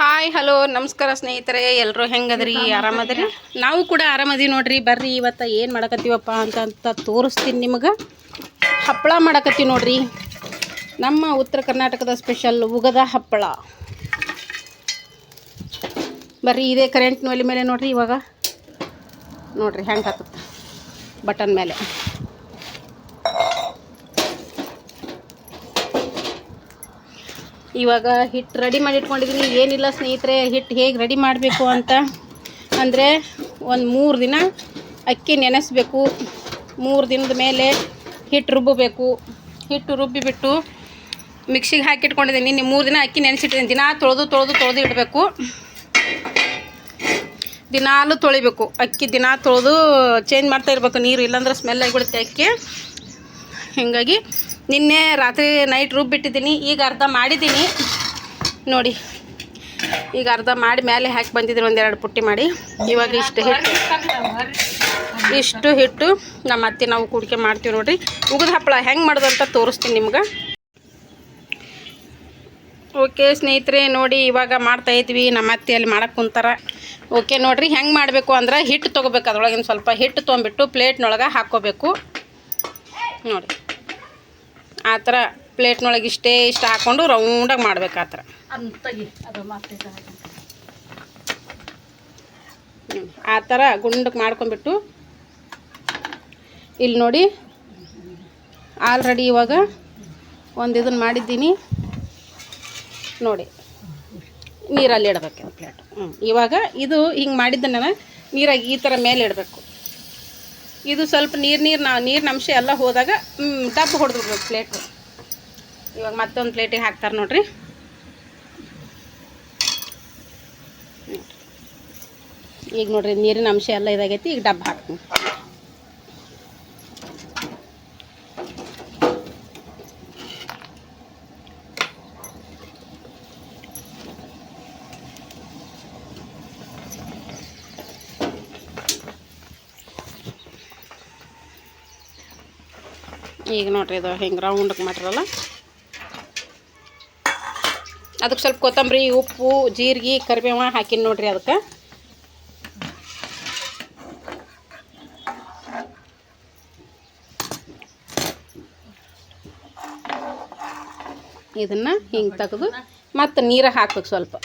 Hi hello ನಮಸ್ಕಾರ ಸ್ನೇಹಿತರೆ ಎಲ್ಲರೂ ಹೆಂಗದ್ರಿ? ಆರಾಮದ್ರಿ? ನಾವು ಕೂಡ ಆರಾಮದೀವಿ ನೋಡ್ರಿ. ಬರ್ರಿ ಇವತ್ತು ಏನು ಮಾಡಕತ್ತೀವಪ್ಪ ಅಂತ ಅಂತ ತೋರಿಸ್ತೀನಿ ನಿಮಗೆ. ಹಪ್ಪಳ ಮಾಡಕತ್ತೀವಿ ನೋಡ್ರಿ. ನಮ್ಮ ಉತ್ತರ ಕರ್ನಾಟಕದ ಸ್ಪೆಷಲ್ ಉಗದ ಹಪ್ಪಳ. ಬರ್ರಿ ಇದೇ ಕರೆಂಟ್ ಒಲೆ ಮೇಲೆ ನೋಡ್ರಿ ಇವಾಗ. ನೋಡ್ರಿ ಹೆಂಗೆ ಹತ್ತುತ್ತೆ ಬಟನ್ ಮೇಲೆ. ಇವಾಗ ಹಿಟ್ಟು ರೆಡಿ ಮಾಡಿ ಇಟ್ಕೊಂಡಿದ್ದೀನಿ ಏನಿಲ್ಲ ಸ್ನೇಹಿತರೆ ಹಿಟ್ಟು ಹೇಗೆ ರೆಡಿ ಮಾಡಬೇಕು ಅಂತ. ಅಂದರೆ ಒಂದು ಮೂರು ದಿನ ಅಕ್ಕಿ ನೆನೆಸ್ಬೇಕು. ಮೂರು ದಿನದ ಮೇಲೆ ಹಿಟ್ಟು ರುಬ್ಬಬೇಕು. ಹಿಟ್ಟು ರುಬ್ಬಿಬಿಟ್ಟು ಮಿಕ್ಸಿಗೆ ಹಾಕಿಟ್ಕೊಂಡಿದ್ದೀನಿ ನೀವು ಮೂರು ದಿನ ಅಕ್ಕಿ ನೆನೆಸಿಟ್ಟಿದ್ದೀನಿ ದಿನ ತೊಳೆದು ತೊಳೆದು ತೊಳೆದು ಇಡಬೇಕು. ದಿನಾಲು ತೊಳಿಬೇಕು. ಅಕ್ಕಿ ದಿನ ತೊಳೆದು ಚೇಂಜ್ ಮಾಡ್ತಾ ಇರಬೇಕು. ನೀರು ಇಲ್ಲಾಂದ್ರೆ ಸ್ಮೆಲ್ ಆಗಿಬಿಡುತ್ತೆ ಅಕ್ಕಿ. ಹೀಗಾಗಿ ನಿನ್ನೆ ರಾತ್ರಿ ನೈಟ್ ರುಬ್ಬಿಟ್ಟಿದ್ದೀನಿ ಈಗ ಅರ್ಧ ಮಾಡಿದ್ದೀನಿ. ನೋಡಿ, ಈಗ ಅರ್ಧ ಮಾಡಿ ಮೇಲೆ ಹಾಕಿ ಬಂದಿದ್ದೀನಿ, ಒಂದೆರಡು ಪುಟ್ಟಿ ಮಾಡಿ. ಇವಾಗ ಇಷ್ಟು ಹಿಟ್ಟು. ಇಷ್ಟು ಹಿಟ್ಟು ನಮ್ಮ ಅತ್ತೆ ನಾವು ಕೂಡಿಕೆ ಮಾಡ್ತೀವಿ ನೋಡಿರಿ. ಉಗಿದ ಹಪ್ಪಳ ಹೆಂಗೆ ಮಾಡೋದು ಅಂತ ತೋರಿಸ್ತೀನಿ ನಿಮ್ಗೆ. ಓಕೆ ಸ್ನೇಹಿತರೆ, ನೋಡಿ, ಇವಾಗ ಮಾಡ್ತಾ ಇದ್ವಿ. ನಮ್ಮ ಅತ್ತೆ ಅಲ್ಲಿ ಮಾಡಕ್ಕೆ ಕುಂತಾರ. ಓಕೆ ನೋಡಿರಿ, ಹೆಂಗೆ ಮಾಡಬೇಕು ಅಂದ್ರೆ ಹಿಟ್ಟು ತೊಗೋಬೇಕು. ಅದ್ರೊಳಗಿನ ಸ್ವಲ್ಪ ಹಿಟ್ಟು ತೊಗೊಂಬಿಟ್ಟು ಪ್ಲೇಟ್ನೊಳಗೆ ಹಾಕ್ಕೋಬೇಕು ನೋಡಿ. ಆ ಥರ ಪ್ಲೇಟ್ನೊಳಗೆ ಇಷ್ಟೇ ಇಷ್ಟು ಹಾಕ್ಕೊಂಡು ರೌಂಡಾಗಿ ಮಾಡ್ಬೇಕು ಆ ಥರ. ಆ ಥರ ಗುಂಡಕ್ಕೆ ಮಾಡ್ಕೊಂಡ್ಬಿಟ್ಟು ಇಲ್ಲಿ ನೋಡಿ ಆಲ್ರೆಡಿ ಇವಾಗ ಒಂದು ಇದನ್ನು ಮಾಡಿದ್ದೀನಿ. ನೋಡಿ ನೀರಲ್ಲಿ ಇಡಬೇಕು ಪ್ಲೇಟ್. ಹ್ಞೂ ಇವಾಗ ಇದು ಹಿಂಗೆ ಮಾಡಿದ್ದನ್ನು ನೀರಾಗಿ ಈ ಥರ ಮೇಲೆ ಇಡಬೇಕು. ಇದು ಸ್ವಲ್ಪ ನೀರು ನೀರು ನಾ ನೀರಿನ ಅಂಶ ಎಲ್ಲ ಹೋದಾಗ ತಪ್ಪು ಹೊಡೆದ್ಬಿಡ್ಬೇಕು ಪ್ಲೇಟು ಇವಾಗ ಮತ್ತೊಂದು ಪ್ಲೇಟಿಗೆ ಹಾಕ್ತಾರೆ ನೋಡ್ರಿ. ಈಗ ನೋಡ್ರಿ, ನೀರಿನ ಅಂಶ ಎಲ್ಲ ಇದಾಗೈತಿ, ಈಗ ಡಬ್ಬ ಹಾಕ್ತೀನಿ. ಈಗ ನೋಡ್ರಿ ಇದು ಹಿಂಗೆ ರೌಂಡಕ್ಕೆ ಮಾಡಿರಲ್ಲ. ಅದಕ್ಕೆ ಸ್ವಲ್ಪ ಕೊತ್ತಂಬರಿ, ಉಪ್ಪು, ಜೀರಿಗೆ, ಕರಿಬೇವ ಹಾಕಿನಿ ನೋಡ್ರಿ ಅದಕ್ಕೆ. ಇದನ್ನು ಹಿಂಗೆ ತೆಗೆದು ಮತ್ತು ನೀರು ಹಾಕ್ಬೇಕು ಸ್ವಲ್ಪ.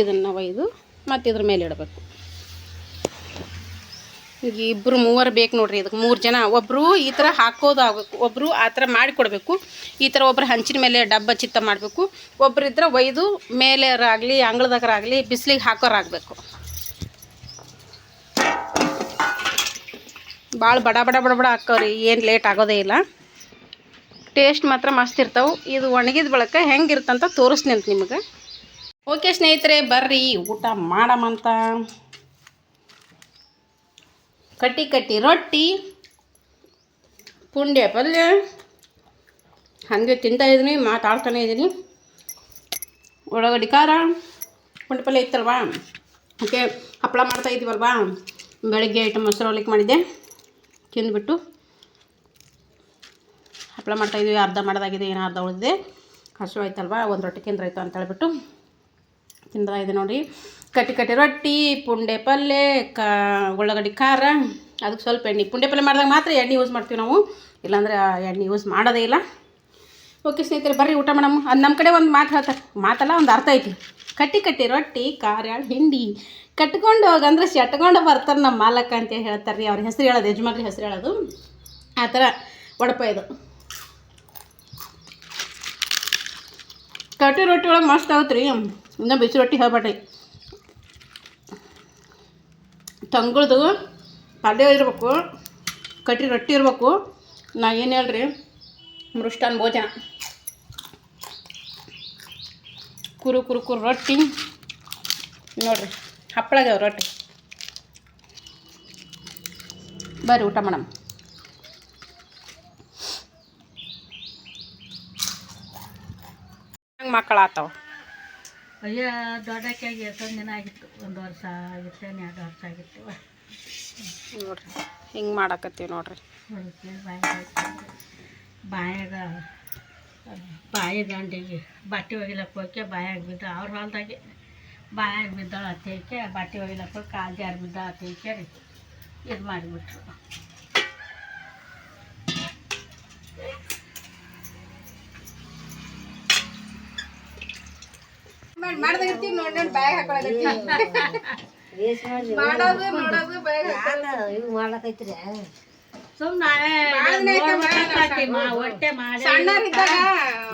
ಇದನ್ನು ಒಯ್ದು ಮತ್ತು ಇದ್ರ ಮೇಲೆ ಇಡಬೇಕು. ಈಗ ಇಬ್ಬರು ಮೂವರು ಬೇಕು ನೋಡ್ರಿ ಇದಕ್ಕೆ ಮೂರು ಜನ. ಒಬ್ಬರು ಈ ಥರ ಹಾಕೋದಾಗಬೇಕು ಒಬ್ಬರು ಆ ಥರ ಮಾಡಿಕೊಡ್ಬೇಕು ಈ ಥರ ಒಬ್ಬರು ಹಂಚಿನ ಮೇಲೆ ಡಬ್ಬ ಚಿತ್ತ ಮಾಡಬೇಕು. ಒಬ್ರು ಇದ್ರೆ ಒಯ್ದು ಮೇಲೆ ಆಗಲಿ ಅಂಗಳದಾಗರಾಗಲಿ ಬಿಸಿಲಿಗೆ ಹಾಕೋರಾಗಬೇಕು. ಭಾಳ ಬಡ ಬಡ ಬಡ ಬಡ ಹಾಕೋರಿ, ಏನು ಲೇಟ್ ಆಗೋದೇ ಇಲ್ಲ. ಟೇಸ್ಟ್ ಮಾತ್ರ ಮಸ್ತ್ ಇರ್ತಾವೆ. ಇದು ಒಣಗಿದ ಬಳಕ ಹೆಂಗಿರ್ತಂತ ತೋರಿಸ್ತೀನಿ ಅಂತ ನಿಮಗೆ. ಓಕೆ ಸ್ನೇಹಿತರೆ, ಬರ್ರಿ, ಊಟ ಮಾಡಮಂತ. ಕಟ್ಟಿ ಕಟ್ಟಿ, ರೊಟ್ಟಿ ಪುಂಡ್ಯ ಪಲ್ಯ. ಹಾಗೆ ತಿಂತಾ ಇದ್ದೀನಿ, ಮಾತಾಡ್ತಾನೆ ಇದ್ದೀನಿ. ಉಳ್ಳಾಗಡ್ಡಿ ಖಾರ, ಪುಂಡಿ ಪಲ್ಯ ಇತ್ತಲ್ವಾ? ಓಕೆ ಹಪ್ಪಳ ಮಾಡ್ತಾ ಇದ್ದೀವಲ್ವಾ ಬೆಳಗ್ಗೆ ಐಟಮ್ ಮೊಸರು ಅವಲಕ್ಕಿ ಮಾಡಿದ್ದೆ. ತಿಂದುಬಿಟ್ಟು ಹಪ್ಪಳ ಮಾಡ್ತಾಯಿದ್ವಿ ಅರ್ಧ ಮಾಡೋದಾಗಿದೆ, ಏನೋ ಅರ್ಧ ಉಳಿದಿದೆ. ಹಸು ಆಯ್ತಲ್ವಾ? ಒಂದು ರೊಟ್ಟಿ ತಿಂದ್ರಾಯ್ತು ಅಂತ ಹೇಳ್ಬಿಟ್ಟು ಇದೆ ನೋಡಿ. ಕಟ್ಟಿ ಕಟ್ಟಿ ರೊಟ್ಟಿ, ಪುಂಡೆ ಪಲ್ಯ ಕಾ, ಉಳ್ಳಾಗಡ್ಡಿ ಖಾರ, ಅದಕ್ಕೆ ಸ್ವಲ್ಪ ಎಣ್ಣೆ. ಪುಂಡೆ ಪಲ್ಯ ಮಾಡಿದಾಗ ಮಾತ್ರ ಎಣ್ಣೆ ಯೂಸ್ ಮಾಡ್ತೀವಿ ನಾವು. ಇಲ್ಲಾಂದರೆ ಎಣ್ಣೆ ಯೂಸ್ ಮಾಡೋದೇ ಇಲ್ಲ. ಓಕೆ ಸ್ನೇಹಿತರೆ, ಬರ್ರಿ ಊಟ ಮಾಡಮ್ಮ ಅದು ನಮ್ಮ ಕಡೆ ಒಂದು ಮಾತು ಹೇಳ್ತಾರೆ. ಮಾತಲ್ಲ, ಒಂದು ಅರ್ಥ ಐತಿ. ಕಟ್ಟಿ ಕಟ್ಟಿ ರೊಟ್ಟಿ ಕಾರ್ಯಾಳು ಹಿಂಡಿ. ಕಟ್ಕೊಂಡು ಹೋಗಂದ್ರೆ ಶಟ್ಕೊಂಡು ಬರ್ತಾರೆ ನಮ್ಮ ಮಾಲಕ ಅಂತ ಹೇಳ್ತಾರೆ ರೀ ಅವ್ರ ಹೆಸರು ಹೇಳೋದು, ಯಜಮಾನ್ರಿ ಹೆಸರು ಹೇಳೋದು. ಆ ಥರ ಒಡಪ ಇದು. ಕಟ್ಟಿ ರೊಟ್ಟಿ ಒಳಗೆ ಮಸ್ತ್ ಆಗುತ್ತೆ ರೀ ಇನ್ನೂ ಬಿಸಿ ರೊಟ್ಟಿ ಹೇಳ್ಬೇಡ್ರಿ. ತಂಗುಳ್ದು ಪಲ್ಯ ಇರಬೇಕು ಕಟ್ಟಿ ರೊಟ್ಟಿ ಇರಬೇಕು. ನಾ ಏನು ಹೇಳ್ರಿ, ಮೃಷ್ಟಾನ್ ಭೋಜನ. ಕುರು ಕುರು ಕುರು ರೊಟ್ಟಿ. ನೋಡ್ರಿ, ಹಪ್ಪಳಾಗ್ಯಾವ ರೊಟ್ಟಿ. ಬರ್ರಿ ಊಟ ಮಾಡಮ್. ಮಕ್ಕಳು ಆತಾವ ಅಯ್ಯ ದೊಡ್ಡಕ್ಕಾಗಿ ಎಷ್ಟೊಂದು ದಿನ ಆಗಿತ್ತು. ಒಂದು ವರ್ಷ ಆಗಿತ್ತು ಎರಡು ವರ್ಷ ಆಗಿತ್ತು. ನೋಡ್ರಿ ಹಿಂಗೆ ಮಾಡಾಕತ್ತೀವಿ ನೋಡ್ರಿ. ಬಾಯಾಗ ಬಾಯಾಗ ಬಾಯಿ ದಂಡಿಗೆ ಬಟ್ಟೆ ಒಗಿಲಕ್ಕೆ ಹೋಗಿ ಬಾಯಾಗ ಬಿದ್ದ ಅವ್ರ ಹೊಲ್ದಾಗೆ. ಬಾಯಾಗ ಬಿದ್ದಾಳ ಅತ್ತೇಕೆ ಬಟ್ಟೆ ಒಗಿಲಕ್ಕೆ ಹೋಗಿ ಕಾಲು ಜಾರು ಬಿದ್ದ ಅತ್ತೇಕೆ ರೀ. ಇದು ಮಾಡಿಬಿಟ್ರು. ಮಾಡ್ದಾಗಿರ್ತೀವಿ ನೋಡಿ ನೋಡಿ ಬ್ಯಾಗ್ ಹಾಕೊಳಕತ್ತೀವಿ ಮಾಡೋದು ನೋಡೋದು ಬ್ಯಾಗ್ ಇವು ಮಾಡ್ಲಕೈತ್ರಿ?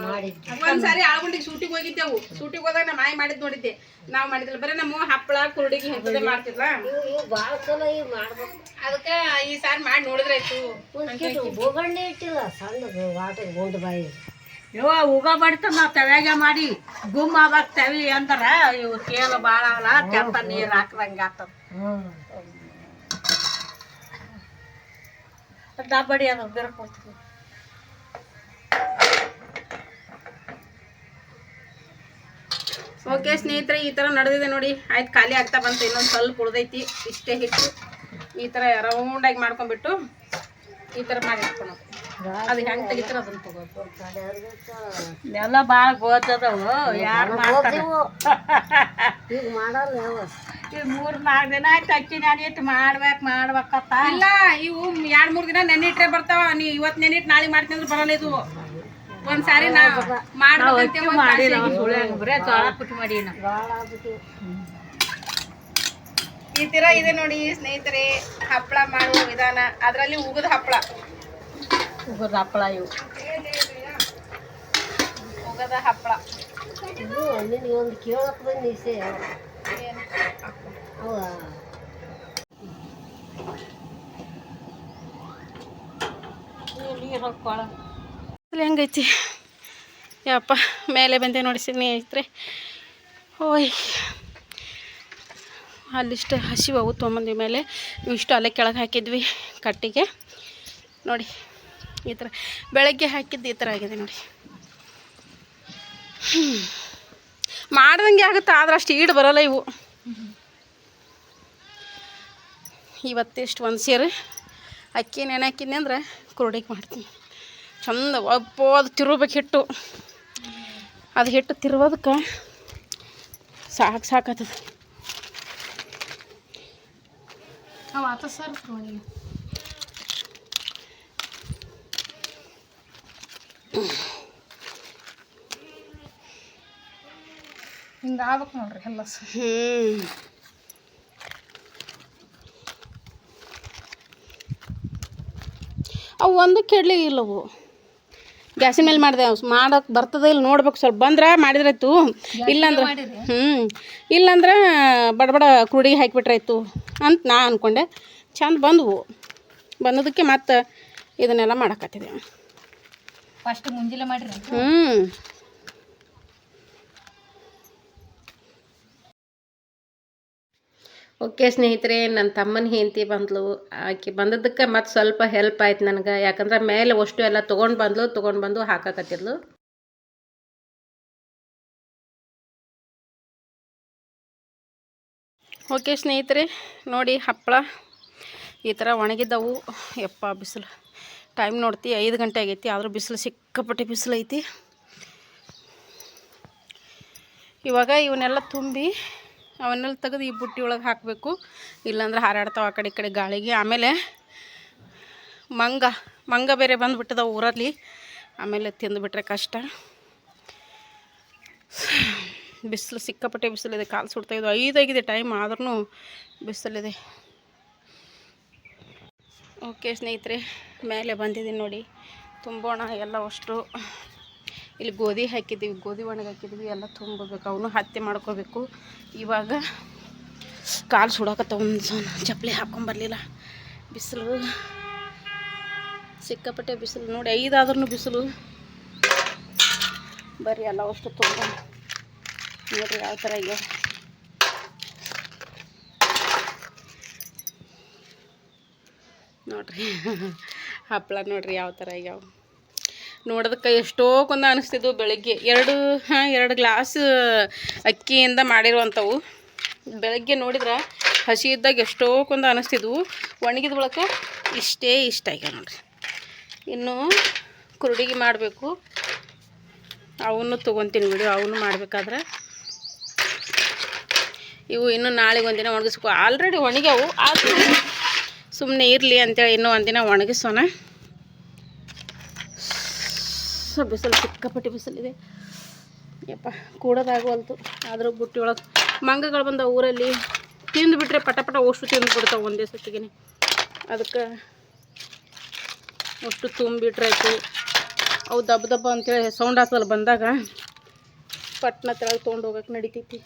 ಮಾಡಿ. ಒಂದ್ಸಾರಿ ಆಳ್ಗುಂಡಿಗೆ ಸೂಟಿಗೆ ಹೋಗಿದ್ದೆವು ಸೂಟಿಗೆ ಹೋದಾಗ ನಮ್ಮ ಮಾಯಿ ಮಾಡಿದ್ ನೋಡಿದ್ದೆ. ನಾವು ಮಾಡಿದ್ದಿಲ್ಲ. ಬರೀ ನಮ್ಮ ಹಪ್ಪಳ ಕುರುಡಿಗೆ ಇಂಥದ್ದೇ ಮಾಡ್ತಿದ್ಲ? ಅದಕ್ಕ ಈ ಸಾರಿ ಮಾಡಿ ನೋಡಿದ್ರೆ ಆಯ್ತು ಒಂದು ಬೋಗಣ್ಣೆ ಇಟ್ಟಿಲ್ಲ ಸಣ್ಣ ವಾಟರ್ ಗುಂಡು ಬಾಯಿ. ಯವ್ವ, ಉಗ ಬಡಿತ ನಾವು ತವ್ಯಾಗ ಮಾಡಿ ಗುಮ್ ಆಗಾಕ್ ತವಿ ಅಂದ್ರ ಇವು ಕೇಳು ಭಾಳ ಅಲ್ಲ, ಕೆಂಪ ನೀರು ಹಾಕ್ದಂಗೆ ಹ್ಞೂ ಡಬ್ಬಡಿ ಅದು ಓಕೆ ಸ್ನೇಹಿತರೆ, ಈ ಥರ ನಡೆದಿದೆ ನೋಡಿ. ಆಯ್ತು, ಖಾಲಿ ಆಗ್ತಾ ಬಂತು, ಇನ್ನೊಂದು ಸ್ವಲ್ಪ ಉಳ್ದೈತಿ, ಇಷ್ಟೇ ಹಿಟ್ಟು ಈ ಥರ ರೌಂಡಾಗಿ ಮಾಡ್ಕೊಂಡ್ಬಿಟ್ಟು ಈ ಥರ ಮಾಡಿ ಇಟ್ಕೊಳೋದು ಅದು ಹೆಂಗೆ ತೆಗಿತಾರ ಅದನ್ನ ತಗೋಬೇಕು ಎಲ್ಲ ಭಾಳ ಗೋತದವು ಯಾರು ಮಾಡ್ತಾರೆ? ಈಗ ಮಾಡಲ್ಲ ಯಾವ ಈಗ ಮೂರು ನಾಲ್ಕು ದಿನ ಆಯ್ತು ಅಕ್ಕಿ ನೆನಿಟ್ಟು ಮಾಡ್ಬೇಕು ಮಾಡ್ಬೇಕತ್ತ ಇಲ್ಲ ಇವು ಎರಡು ಮೂರು ದಿನ ನೆನಿಟ್ರೆ ಬರ್ತಾವ. ನೀ ಇವತ್ತು ನೆನಿಟ್ ನಾಳೆ ಮಾಡ್ತೀನಿ ಅಂದ್ರೆ ಬರಲ್ಲ ಇದು. ಒಂದ್ಸಾರಿ ನಾ ಮಾಡ್ಬೇಕಂತೆ ಒಂದ್ ಮಾಡಿ ಬರೇ ಜೋಳ ಪುಟ್ಟಿ ಈ ತರ ಇದೆ ನೋಡಿ ಸ್ನೇಹಿತರೆ ಹಪ್ಪಳ ಮಾಡುವ ವಿಧಾನ. ಅದರಲ್ಲಿ ಉಗದ ಹಪ್ಪಳ ಉಗುರು ಹಪ್ಪಳ ಇವು. ಉಗದ ಹಪ್ಪಳ. ಇದು ನಿನಗೆ ಒಂದು ಕೇಳಕ್ಕೆ ಬಂದು ಸೇ. ಅವ. ನೀರು ಹೆಂಗೈತಿ? ಯಪ್ಪ ಮೇಲೆ ಬಂದೆ ನೋಡಿ ಸ್ನೇಹಿತರೆ. ಓಯ್. ಅಲ್ಲಿಷ್ಟು ಹಸಿವು ತೊಗೊಂಬಂದ್ವಿ ಮೇಲೆ. ಇವಿಷ್ಟು ಅಲ್ಲೇ ಕೆಳಗೆ ಹಾಕಿದ್ವಿ ಕಟ್ಟಿಗೆ. ನೋಡಿ. ಈ ಥರ ಬೆಳಗ್ಗೆ ಹಾಕಿದ್ದು ಈ ಥರ ಆಗಿದೆ ನೋಡಿ. ಮಾಡ್ದಂಗೆ ಆಗುತ್ತೆ, ಆದ್ರೆ ಅಷ್ಟು ಈಡು ಬರೋಲ್ಲ ಇವು. ಇವತ್ತಿಷ್ಟು ಒಂದು ಸೇರು, ಅಕ್ಕಿ ನೆನೆ ಹಾಕಿದ್ನಿ ಅಂದ್ರೆ ಕುರುಡಿಗೆ ಮಾಡ್ತೀನಿ. ಚಂದ ಅದು ತಿರುಬೇಕು ಹಿಟ್ಟು. ಅದು ಹಿಟ್ಟು ತಿರುವುದಕ್ಕೆ ಸಾಕು ಸಾಕತ್ತದ ಅವು ಆತ ಸರ್ ಹಿಂಗೆ ಆಗ್ಬೇಕು ನೋಡ್ರಿ ಎಲ್ಲ ಹ್ಞೂ ಅವು ಒಂದು ಕೆಡ್ಲಿ ಇಲ್ಲವು. ಗ್ಯಾಸಿನ ಮೇಲೆ ಮಾಡಿದೆ ಮಾಡಕ್ಕೆ ಬರ್ತದ ಇಲ್ಲಿ ನೋಡ್ಬೇಕು ಸ್ವಲ್ಪ ಬಂದ್ರೆ ಮಾಡಿದ್ರಾಯ್ತು ಇಲ್ಲಾಂದ್ರೆ ಹ್ಞೂ ಇಲ್ಲಾಂದ್ರೆ ಬಡಬಡ ಕುರುಡಿಗೆ ಹಾಕಿಬಿಟ್ರಾಯ್ತು ಅಂತ ನಾ ಅಂದ್ಕೊಂಡೆ ಚಂದ ಬಂದವು. ಬಂದದಕ್ಕೆ ಮತ್ತೆ ಇದನ್ನೆಲ್ಲ ಮಾಡಕತ್ತಿದೆ ಫಸ್ಟ್ ಮುಂಜಿಲೆ ಮಾಡಿರಿ. ಹ್ಞೂ ಓಕೆ ಸ್ನೇಹಿತರೆ ನನ್ನ ತಮ್ಮನ ಹೆಂಡತಿ ಬಂದ್ಲು. ಆಕೆ ಬಂದದ್ದಕ್ಕೆ ಮತ್ತೆ ಸ್ವಲ್ಪ ಹೆಲ್ಪ್ ಆಯ್ತು ನನಗೆ. ಯಾಕಂದ್ರೆ ಮೇಲೆ ಅಷ್ಟು ಎಲ್ಲ ತೊಗೊಂಡು ಬಂದ್ಲು ತೊಗೊಂಡು ಬಂದು ಹಾಕಕತ್ತಿದ್ಲು. ಓಕೆ ಸ್ನೇಹಿತರೆ ನೋಡಿ ಹಪ್ಪಳ ಈ ಥರ ಒಣಗಿದ್ದವು. ಯಪ್ಪ ಬಿಸಿಲು. ಟೈಮ್ ನೋಡ್ತಿ, ಐದು ಗಂಟೆ ಆಗೈತಿ, ಆದರೂ ಬಿಸಿಲು ಸಿಕ್ಕಾಪಟ್ಟೆ ಬಿಸಿಲು ಐತಿ. ಇವಾಗ ಇವನ್ನೆಲ್ಲ ತುಂಬಿ ಅವನ್ನೆಲ್ಲ ತೆಗೆದು ಈ ಬುಟ್ಟಿ ಒಳಗೆ ಹಾಕಬೇಕು. ಇಲ್ಲಾಂದ್ರೆ ಹಾರಾಡ್ತಾವೆ ಆ ಕಡೆ ಈ ಕಡೆ ಗಾಳಿಗೆ. ಆಮೇಲೆ ಮಂಗ ಮಂಗ ಬೇರೆ ಬಂದುಬಿಟ್ಟದ ಊರಲ್ಲಿ. ಆಮೇಲೆ ತಿಂದುಬಿಟ್ರೆ ಕಷ್ಟ. ಬಿಸಿಲು ಸಿಕ್ಕಾಪಟ್ಟೆ ಬಿಸಿಲಿದೆ, ಕಾಲು ಸುಡ್ತಾಯಿದ್ದು ಐದಾಗಿದೆ ಟೈಮ್ ಆದ್ರೂ ಬಿಸಿಲಿದೆ. ಓಕೆ ಸ್ನೇಹಿತರೆ, ಮೇಲೆ ಬಂದಿದ್ದೀನಿ ನೋಡಿ. ತುಂಬೋಣ, ಎಲ್ಲ ಅಷ್ಟು. ಇಲ್ಲಿ ಗೋಧಿ ಹಾಕಿದ್ದೀವಿ, ಗೋಧಿ ಒಣಗಿ ಹಾಕಿದ್ದೀವಿ, ಎಲ್ಲ ತುಂಬಬೇಕು. ಅವನು ಹತ್ತಿ ಮಾಡ್ಕೋಬೇಕು. ಇವಾಗ ಕಾಲು ಸುಡಕತ್ತ ಒಂದು ಚಪ್ಪಲಿ ಹಾಕ್ಕೊಂಬರ್ಲಿಲ್ಲ ಬಿಸಿಲು. ಸಿಕ್ಕಾಪಟ್ಟೆ ಬಿಸಿಲು. ನೋಡಿ ಐದಾದ್ರೂ ಬಿಸಿಲು. ಬರ್ರಿ ಎಲ್ಲ ಅಷ್ಟು ತುಂಬ ನೋಡಿರಿ ಯಾವ ಥರ ಈಗ ನೋಡ್ರಿ. ಹಪ್ಪಳ ನೋಡ್ರಿ ಯಾವ ಥರ ಆಗ್ಯಾವ. ನೋಡೋದಕ್ಕೆ ಎಷ್ಟೋ ಕೊಂದ ಅನಿಸ್ತಿದ್ವು ಬೆಳಗ್ಗೆ. ಎರಡು, ಹಾಂ, ಎರಡು ಗ್ಲಾಸ್ ಅಕ್ಕಿಯಿಂದ ಮಾಡಿರುವಂಥವು ಬೆಳಗ್ಗೆ ನೋಡಿದ್ರೆ ಹಸಿ ಇದ್ದಾಗ ಎಷ್ಟೋ ಕೊಂದ ಅನಿಸ್ತಿದ್ವು. ಒಣಗಿದ ಬಳಿಕ ಇಷ್ಟೇ ಇಷ್ಟ ಆಗ್ಯಾವ ನೋಡ್ರಿ. ಇನ್ನು ಕುರುಡಿಗೆ ಮಾಡಬೇಕು. ಅವನು ತೊಗೊತೀನಿ ವಿಡಿಯೋ ಅವನು ಮಾಡಬೇಕಾದ್ರೆ. ಇವು ಇನ್ನು ನಾಳೆಗೆ ಒಂದಿನ ಒಣಗಿಸ್ಕೊ ಆಲ್ರೆಡಿ ಒಣಗ್ಯಾವು, ಆದರೂ ಸುಮ್ಮನೆ ಇರಲಿ ಅಂತೇಳಿ ಇನ್ನೂ ಒಂದಿನ ಒಣಗಿಸೋಣ. ಸೊ ಬಿಸಿಲು, ಸಿಕ್ಕಾಪಟ್ಟೆ ಬಿಸಿಲಿದೆ. ಯಪ್ಪ, ಕೂಡೋದಾಗವಲ್ತು. ಆದರೂ ಬುಟ್ಟಿ ಒಳಗೆ ಮಂಗಗಳು ಬಂದ ಊರಲ್ಲಿ ತಿಂದು ಬಿಟ್ಟರೆ ಪಟ ಪಟ ಅಷ್ಟು ತಿಂದು ಬಿಡ್ತಾವೆ ಒಂದೇ ಸತಿಗೆ ಅದಕ್ಕೆ ಅಷ್ಟು ತುಂಬಿಟ್ರಾಯ್ತು. ಅವು ದಬ್ಬ ದಬ್ಬ ಅಂತೇಳಿ ಸೌಂಡ್ ಹಾಕಲ್ಲ ಬಂದಾಗ ಪಟ್ನ ತೆಳಗೆ ತೊಗೊಂಡು ಹೋಗಕ್ಕೆ ನಡಿತೈತಿ.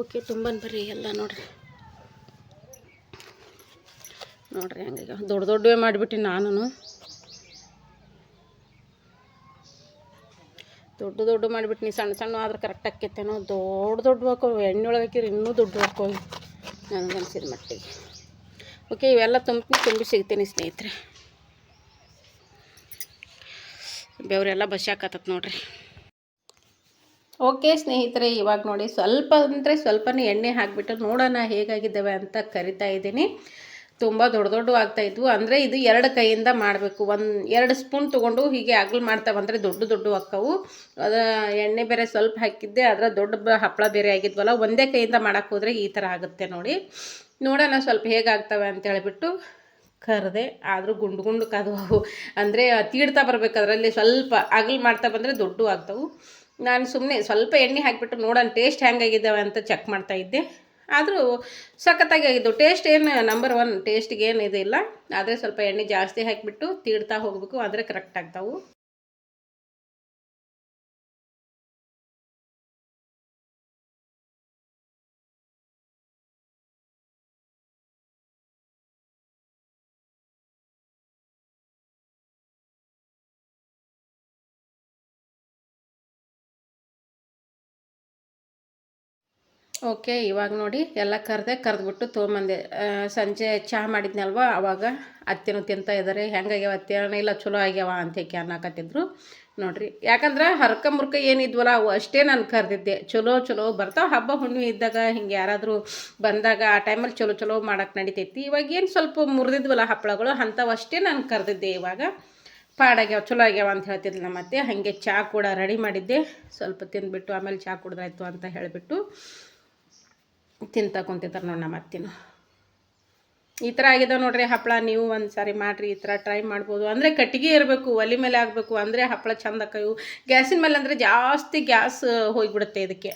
ಓಕೆ ತುಂಬನ್ ಬರ್ರಿ ಎಲ್ಲ ನೋಡ್ರಿ. ನೋಡ್ರಿ ಹಂಗೀಗ. ದೊಡ್ಡ ದೊಡ್ಡವೇ ಮಾಡಿಬಿಟ್ಟು ನಾನು ದೊಡ್ಡ ದೊಡ್ಡ ಮಾಡಿಬಿಟ್ಟು ಸಣ್ಣ ಸಣ್ಣ ಆದ್ರೆ ಕರೆಕ್ಟ್ ಆಕೈತೇನೋ ದೊಡ್ಡ ದೊಡ್ಡ ಹಾಕೋ ಎಣ್ಣೆ ಒಳಗೆ ಹಾಕಿರಿ ಇನ್ನೂ ದೊಡ್ಡ ಹಾಕೋಯ್ ನನಗೆ ಅನ್ಸಿದ ಮಟ್ಟಿಗೆ ಓಕೆ ಇವೆಲ್ಲ ತುಂಬಿ ತುಂಬಿ ಸಿಗ್ತೀನಿ ಸ್ನೇಹಿತರೆ. ಬೆವರೆಲ್ಲ ಬಸ್ ಹಾಕತ್ತತ್ ನೋಡ್ರಿ. ಓಕೆ ಸ್ನೇಹಿತರೆ, ಇವಾಗ ನೋಡಿ, ಸ್ವಲ್ಪ ಅಂದರೆ ಸ್ವಲ್ಪನೇ ಎಣ್ಣೆ ಹಾಕಿಬಿಟ್ಟು ನೋಡೋಣ ಹೇಗಾಗಿದ್ದಾವೆ ಅಂತ ಕರಿತಾ ಇದ್ದೀನಿ. ತುಂಬ ದೊಡ್ಡ ದೊಡ್ಡ ಆಗ್ತಾ ಇದ್ವು. ಅಂದರೆ ಇದು ಎರಡು ಕೈಯಿಂದ ಮಾಡಬೇಕು. ಒಂದು ಎರಡು ಸ್ಪೂನ್ ತೊಗೊಂಡು ಹೀಗೆ ಅಗಲು ಮಾಡ್ತಾ ಬಂದರೆ ದೊಡ್ಡ ದೊಡ್ಡ ಅಕ್ಕವು. ಅದು ಎಣ್ಣೆ ಬೇರೆ ಸ್ವಲ್ಪ ಹಾಕಿದ್ದೆ. ಅದರ ದೊಡ್ಡ ಹಪ್ಪಳ ಬೇರೆ ಆಗಿದ್ವಲ್ಲ, ಒಂದೇ ಕೈಯಿಂದ ಮಾಡೋಕ್ಕೆ ಹೋದರೆ ಈ ಥರ ಆಗುತ್ತೆ ನೋಡಿ. ನೋಡೋಣ ಸ್ವಲ್ಪ ಹೇಗಾಗ್ತವೆ ಅಂತ ಹೇಳಿಬಿಟ್ಟು ಕರೆದೆ. ಆದರೂ ಗುಂಡು ಗುಂಡು ಕಾದವು ಅಂದರೆ ತೀಡ್ತಾ ಬರಬೇಕು ಅದರಲ್ಲಿ. ಸ್ವಲ್ಪ ಅಗಲು ಮಾಡ್ತಾ ಬಂದರೆ ದೊಡ್ಡ ಆಗ್ತವು. ನಾನು ಸುಮ್ಮನೆ ಸ್ವಲ್ಪ ಎಣ್ಣೆ ಹಾಕಿಬಿಟ್ಟು ನೋಡೋಣ, ಟೇಸ್ಟ್ ಹೆಂಗಾಗಿದ್ದಾವೆ ಅಂತ ಚೆಕ್ ಮಾಡ್ತಾ ಇದ್ದೆ. ಆದರೂ ಸಖತ್ತಾಗಿ ಆಗಿದ್ದು. ಟೇಸ್ಟ್ ಏನು ನಂಬರ್ ಒನ್ ಟೇಸ್ಟಿಗೆ ಏನು ಇದಿಲ್ಲ. ಆದರೆ ಸ್ವಲ್ಪ ಎಣ್ಣೆ ಜಾಸ್ತಿ ಹಾಕಿಬಿಟ್ಟು ತೀಡ್ತಾ ಹೋಗಬೇಕು. ಆದರೆ ಕರೆಕ್ಟ್ ಆಗ್ತಾವು. ಓಕೆ, ಇವಾಗ ನೋಡಿ ಎಲ್ಲ ಕರೆದೆ ಕರೆದ್ಬಿಟ್ಟು ತೊಗೊಂಬಂದೆ. ಸಂಜೆ ಚಹಾ ಮಾಡಿದ್ನಲ್ವ, ಅವಾಗ ಅತ್ತೆನೂ ತಿಂತಾ ಇದ್ದಾರೆ ಹೆಂಗಾಗ್ಯಾವ ಅತ್ತೆ? ಅಣ್ಣ, ಇಲ್ಲ ಚಲೋ ಆಗ್ಯಾವ ಅಂತ ಹೇಳಿ ಅನ್ನಕತ್ತಿದ್ರು ನೋಡ್ರಿ, ಯಾಕಂದ್ರೆ ಹರ್ಕ ಮುರ್ಕ ಏನಿದ್ವಲ್ಲ, ಅವು ಅಷ್ಟೇ ನಾನು ಕರೆದಿದ್ದೆ. ಚಲೋ ಚಲೋ ಬರ್ತಾವೆ. ಹಬ್ಬ ಹುಣ್ಣಿಮೆ ಇದ್ದಾಗ ಹಿಂಗೆ ಯಾರಾದರೂ ಬಂದಾಗ ಆ ಟೈಮಲ್ಲಿ ಚಲೋ ಚಲೋ ಮಾಡಕ್ಕೆ ನಡಿತೈತಿ. ಇವಾಗ ಏನು ಸ್ವಲ್ಪ ಮುರಿದಿದ್ವಲ್ಲ ಹಪ್ಪಳಗಳು ಅಂಥವು ಅಷ್ಟೇ ನಾನು ಕರೆದಿದ್ದೆ ಇವಾಗ. ಪಾಡಾಗ್ಯಾವ, ಚಲೋ ಆಗ್ಯಾವ ಅಂತ ಹೇಳ್ತಿದ್ಲು ನಮ್ಮ ಅತ್ತೆ. ಹಾಗೆ ಚಹಾ ಕೂಡ ರೆಡಿ ಮಾಡಿದ್ದೆ. ಸ್ವಲ್ಪ ತಿಂದುಬಿಟ್ಟು ಆಮೇಲೆ ಚಹಾ ಕುಡ್ದಾಯ್ತು ಅಂತ ಹೇಳಿಬಿಟ್ಟು ತಿಂತ ಕುಂತಿರ್ತಾರೆ ನೋಡಿ ನಮ್ಮ ಅತ್ತಿನ. ಈ ಥರ ಆಗಿದಾವೆ ನೋಡ್ರಿ ಹಪ್ಪಳ ನೀವು ಒಂದು ಸಾರಿ ಮಾಡಿರಿ, ಈ ಥರ ಟ್ರೈ ಮಾಡ್ಬೋದು. ಅಂದರೆ ಕಟ್ಟಿಗೆ ಇರಬೇಕು, ಒಲೆ ಮೇಲೆ ಆಗಬೇಕು, ಅಂದರೆ ಹಪ್ಪಳ ಚಂದ ಕೈವು ಗ್ಯಾಸಿನ ಮೇಲೆ ಅಂದರೆ ಜಾಸ್ತಿ ಗ್ಯಾಸ್ ಹೋಗಿಬಿಡುತ್ತೆ ಇದಕ್ಕೆ.